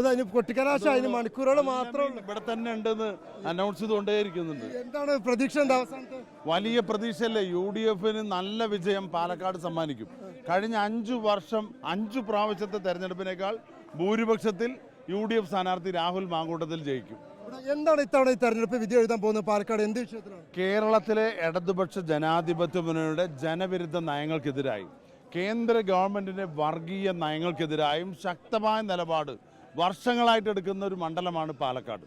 ഇപ്പൊ അതിന് കൊട്ടിക്കലാശ അതിന് മണിക്കൂറുകൾ മാത്രമേ ഉള്ളൂ. ഇവിടെ തന്നെ ഉണ്ടെന്ന് അനൗൺസ് ചെയ്തുകൊണ്ടേയിരിക്കുന്നുണ്ട്. എന്താണ് പ്രതീക്ഷ എന്താ അവസാനത്തെ? വലിയ പ്രതീക്ഷയല്ലേ യു ഡി എഫിന് നല്ല വിജയം പാലക്കാട് സമ്മാനിക്കും. കഴിഞ്ഞ അഞ്ചു വർഷം അഞ്ചു പ്രാവശ്യത്തെ തെരഞ്ഞെടുപ്പിനേക്കാൾ ഭൂരിപക്ഷത്തിൽ യു ഡി എഫ് സ്ഥാനാർത്ഥി രാഹുൽ മാങ്കൂട്ടത്തിൽ ജയിക്കും. എന്താണ് ഇത്തവണ ഈ തെരഞ്ഞെടുപ്പ് വിധി എഴുതാൻ പോകുന്നത്? പാലക്കാട് എന്ത് വിഷയത്തിലാണ്? കേരളത്തിലെ ഇടതുപക്ഷ ജനാധിപത്യ മുന്നണിയുടെ ജനവിരുദ്ധ നയങ്ങൾക്കെതിരായി കേന്ദ്ര ഗവൺമെന്റിന്റെ വർഗീയ നയങ്ങൾക്കെതിരായും ശക്തമായ നിലപാട് വർഷങ്ങളായിട്ട് എടുക്കുന്ന ഒരു മണ്ഡലമാണ് പാലക്കാട്.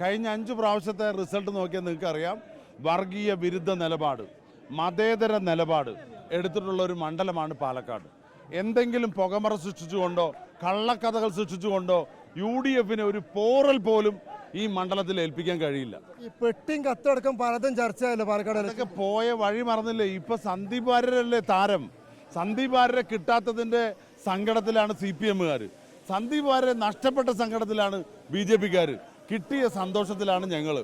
കഴിഞ്ഞ അഞ്ച് പ്രാവശ്യത്തെ റിസൾട്ട് നോക്കിയാൽ നിങ്ങൾക്കറിയാം. വർഗീയ വിരുദ്ധ നിലപാട് മതേതര നിലപാട് എടുത്തിട്ടുള്ള ഒരു മണ്ഡലമാണ് പാലക്കാട്. എന്തെങ്കിലും പുകമറ സൃഷ്ടിച്ചുകൊണ്ടോ കള്ളക്കഥകൾ സൃഷ്ടിച്ചുകൊണ്ടോ യു ഡി എഫിന് ഒരു പോറൽ പോലും ഈ മണ്ഡലത്തിൽ ഏൽപ്പിക്കാൻ കഴിയില്ല. ഈ പെട്ടിയും കത്തടക്കം പലതും ചർച്ചയായല്ലോ പാലക്കാട് അതൊക്കെ പോയ വഴി മറന്നില്ലേ? ഇപ്പൊ സന്ദീപ് വാര്യരല്ലേ താരം? സന്ദീപ് വാര്യരെ കിട്ടാത്തതിന്റെ സങ്കടത്തിലാണ് സി പി എമ്മുകാർ സന്ദീപ് വാര്യരെ നഷ്ടപ്പെട്ട സങ്കടത്തിലാണ് ബി ജെ പിക്കാർ കിട്ടിയ സന്തോഷത്തിലാണ് ഞങ്ങൾ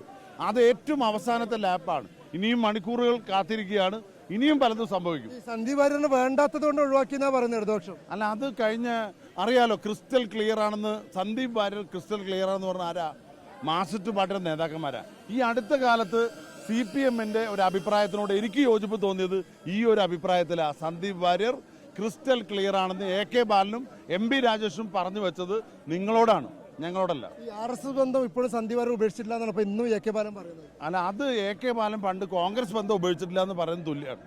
അത് ഏറ്റവും അവസാനത്തെ ലാപ്പാണ്. ഇനിയും മണിക്കൂറുകൾ കാത്തിരിക്കുകയാണ്. ഇനിയും പലതും സംഭവിക്കും. സന്ദീപ് വാര്യറിന് വേണ്ടാത്തത് കൊണ്ട് ഒഴിവാക്കിയെന്നാ പറയുന്നത് ഇടതുപക്ഷം. അല്ല അത് കഴിഞ്ഞ അറിയാലോ ക്രിസ്റ്റൽ ക്ലിയർ ആണെന്ന് സന്ദീപ് വാര്യർ ക്രിസ്റ്റൽ ക്ലിയർ ആണെന്ന് പറഞ്ഞ ആരാ? മാസറ്റ് പാർട്ടിയുടെ നേതാക്കന്മാരാ. ഈ അടുത്ത കാലത്ത് സി പി എമ്മിന്റെ ഒരു അഭിപ്രായത്തിനോട് എനിക്ക് യോജിപ്പ് തോന്നിയത് ഈ ഒരു അഭിപ്രായത്തിലാണ് സന്ദീപ് വാര്യർ ക്രിസ്റ്റൽ ക്ലിയർ ആണെന്ന് എ കെ ബാലനും എം പി രാജേഷും പറഞ്ഞു വെച്ചത് നിങ്ങളോടാണ് ഞങ്ങളോടല്ല. ഈ ആർ എസ് എസ് ബന്ധം ഇപ്പോഴും സന്ധി വരെ ഉപേക്ഷിച്ചിട്ടില്ല എന്നാണ് ഇപ്പൊ ഇന്നും എ കെ ബാലൻ പറയുന്നത്. അല്ല അത് എ കെ ബാലൻ പണ്ട് കോൺഗ്രസ് ബന്ധം ഉപേക്ഷിച്ചിട്ടില്ല എന്ന് പറയുന്നത് തുല്യമാണ്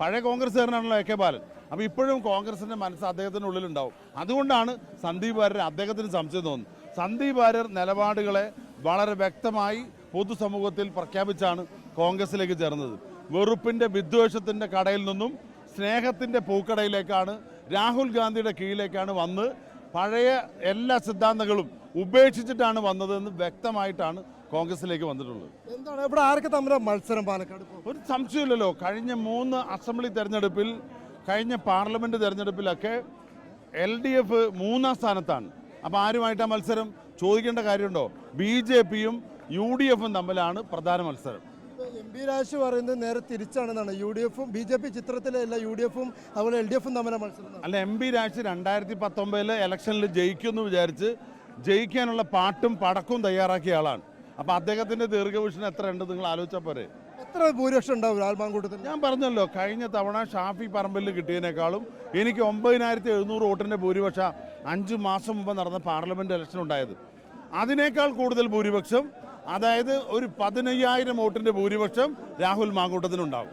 പഴയ കോൺഗ്രസ്സുകാരനാണല്ലോ എ കെ ബാലൻ. അപ്പോൾ ഇപ്പോഴും കോൺഗ്രസിന്റെ മനസ്സ് അദ്ദേഹത്തിന്റെ ഉള്ളിലുണ്ടാവും. അതുകൊണ്ടാണ് സന്ദീപ് വാര്യർ അദ്ദേഹത്തിന് സംശയം തോന്നുന്നത്. സന്ദീപ് വാര്യർ നിലപാടുകളെ വളരെ വ്യക്തമായി പൊതുസമൂഹത്തിൽ പ്രഖ്യാപിച്ചാണ് കോൺഗ്രസിലേക്ക് ചേർന്നത്. വെറുപ്പിന്റെ വിദ്വേഷത്തിന്റെ കടയിൽ നിന്നും സ്നേഹത്തിന്റെ പൂക്കടയിലേക്കാണ് രാഹുൽ ഗാന്ധിയുടെ കീഴിലേക്കാണ് വന്ന് പഴയ എല്ലാ സിദ്ധാന്തങ്ങളും ഉപേക്ഷിച്ചിട്ടാണ് വന്നതെന്ന് വ്യക്തമായിട്ടാണ് കോൺഗ്രസിലേക്ക് വന്നിട്ടുള്ളത്. എന്താണ്? ഇവിടെ ആരൊക്കെ തമ്മിലാണ് മത്സരം പാലക്കാട് ഒരു സംശയമില്ലല്ലോ. കഴിഞ്ഞ മൂന്ന് അസംബ്ലി തെരഞ്ഞെടുപ്പിൽ കഴിഞ്ഞ പാർലമെന്റ് തെരഞ്ഞെടുപ്പിലൊക്കെ എൽ ഡി എഫ് മൂന്നാം സ്ഥാനത്താണ്. അപ്പോൾ ആരുമായിട്ടാണ് മത്സരം? ചോദിക്കേണ്ട കാര്യമുണ്ടോ? ബി ജെ പിയും യു ഡി എഫും തമ്മിലാണ് പ്രധാന മത്സരം. എം പി രാജ് പറയുന്നത് നേരെ തിരിച്ചാണെന്നാണ്. യു ഡി എഫും ബി ജെ പി ചിത്രത്തിലെ എല്ലാ യു ഡി എഫും അതുപോലെ എൽ ഡി എഫും തമ്മിലാണ് മത്സരം. അല്ല എം പി രാജ് രണ്ടായിരത്തി പത്തൊമ്പതിലെ ഇലക്ഷനിൽ ജയിക്കുമെന്ന് വിചാരിച്ച് ജയിക്കാനുള്ള പാട്ടും പടക്കവും തയ്യാറാക്കിയ ആളാണ്. അപ്പോൾ അദ്ദേഹത്തിന്റെ ദീർഘവീക്ഷണം എത്ര ഉണ്ട്? നിങ്ങൾ ആലോചിച്ചാൽ പോരെ. എത്ര ഭൂരിപക്ഷം ഉണ്ടാവും ആൽമാങ്കൂട്ടത്തിൽ ഞാൻ പറഞ്ഞല്ലോ കഴിഞ്ഞ തവണ ഷാഫി പറമ്പിൽ കിട്ടിയതിനേക്കാളും എനിക്ക് ഒമ്പതിനായിരത്തി എഴുന്നൂറ് വോട്ടിന്റെ ഭൂരിപക്ഷം അഞ്ച് മാസം മുമ്പ് നടന്ന പാർലമെന്റ് ഇലക്ഷൻ ഉണ്ടായത് അതിനേക്കാൾ കൂടുതൽ ഭൂരിപക്ഷം അതായത് ഒരു പതിനയ്യായിരം വോട്ടിന്റെ ഭൂരിപക്ഷം രാഹുൽ മാങ്കൂട്ടത്തിനുണ്ടാവും.